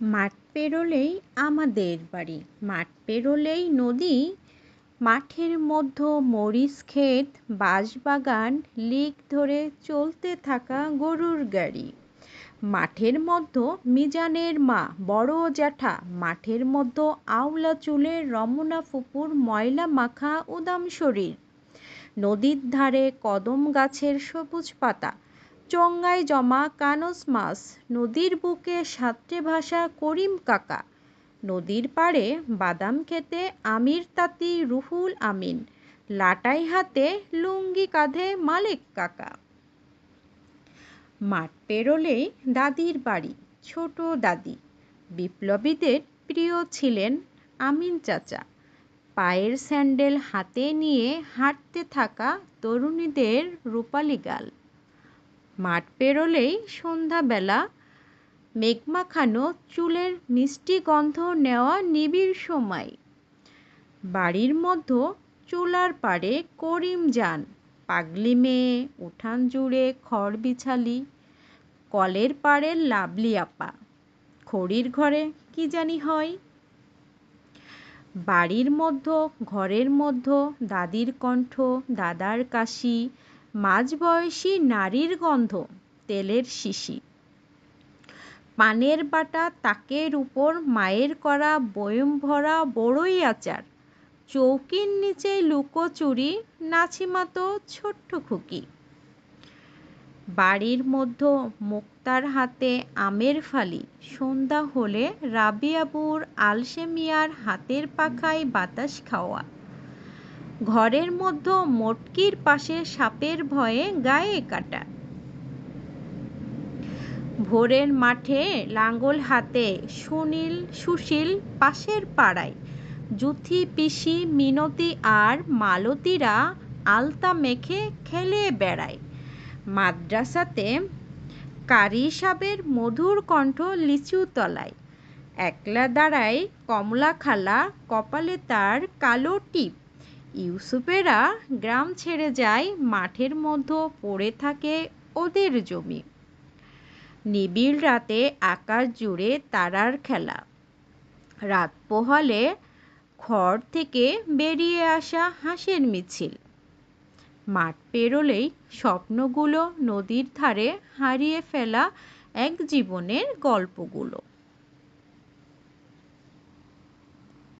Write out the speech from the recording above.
মাঠ পেরোলেই আমাদের বাড়ি। মাঠ পেরোলেই নদী, মাঠের মধ্য মরিচ ক্ষেত, বাঁশবাগান, লিক ধরে চলতে থাকা গরুর গাড়ি। মাঠের মধ্য মিজানের মা, বড় জ্যাঠা। মাঠের মধ্য আওলা চুলের রমনা ফুপুর ময়লা মাখা উদাম শরীর। নদীর ধারে কদম গাছের সবুজ পাতা। চঙ্গায় জমা কানস মাছ। নদীর বুকে সাতটে ভাষা করিম কাকা। নদীর পাড়ে বাদাম খেতে আমির তাঁতি রুহুল আমিন। লাটাই হাতে লুঙ্গি কাঁধে মালিক কাকা। মাঠ পেরোলেই দাদির বাড়ি, ছোট দাদি। বিপ্লবীদের প্রিয় ছিলেন আমিন চাচা। পায়ের স্যান্ডেল হাতে নিয়ে হাঁটতে থাকা তরুণীদের রূপালি গাল। মাঠ পেরোলেই সন্ধ্যাবেলা মেঘমাখানো চুলের মিষ্টি গন্ধ নেওয়া নিবিড় সময়। বাড়ির মধ্য চুলার পাড়ে করিম যান, পাগলি মেয়ে, উঠান জুড়ে খড় বিছালি, কলের পাড়ে লাভলি আপা, খড়ির ঘরে কি জানি হয়। বাড়ির মধ্য, ঘরের মধ্য, দাদির কণ্ঠ, দাদার কাশি মাঝবয়সী নারীর গন্ধ, তেলের শিশি। পানের বাটা তাকের উপর মায়ের করা বয়ম ভরা বড়ই আচার। চৌকির নিচে লুকোচুরি, নাছিমাতো ছোট্ট খুকি। বাড়ির মধ্য মুক্তার হাতে আমের ফালি। সন্ধ্যা হলে রাবিয়াবুর আলসেমিয়ার হাতের পাখায় বাতাস খাওয়া। ঘরের মধ্য মটকির পাশে সাপের ভয়ে গায়ে কাটা। ভোরের মাঠে লাঙ্গল হাতে সুনীল, সুশীল পাশের পাড়ায়। জুথি, পিসি, মিনতি আর মালতীরা আলতা মেখে খেলে বেড়ায়। মাদ্রাসাতে কারি সাবের মধুর কণ্ঠ লিচু তলায়। একলা দাঁড়ায় কমলা খালা, কপালে তার কালো টিপ। ইউসুফেরা গ্রাম ছেড়ে যায়, মাঠের মধ্য পড়ে থাকে ওদের জমি। নিবিড় রাতে আকাশ জুড়ে তারার খেলা। রাত পোহালে খড় থেকে বেরিয়ে আসা হাঁসের মিছিল। মাঠ পেরোলেই স্বপ্নগুলো নদীর ধারে হারিয়ে ফেলা এক জীবনের গল্পগুলো।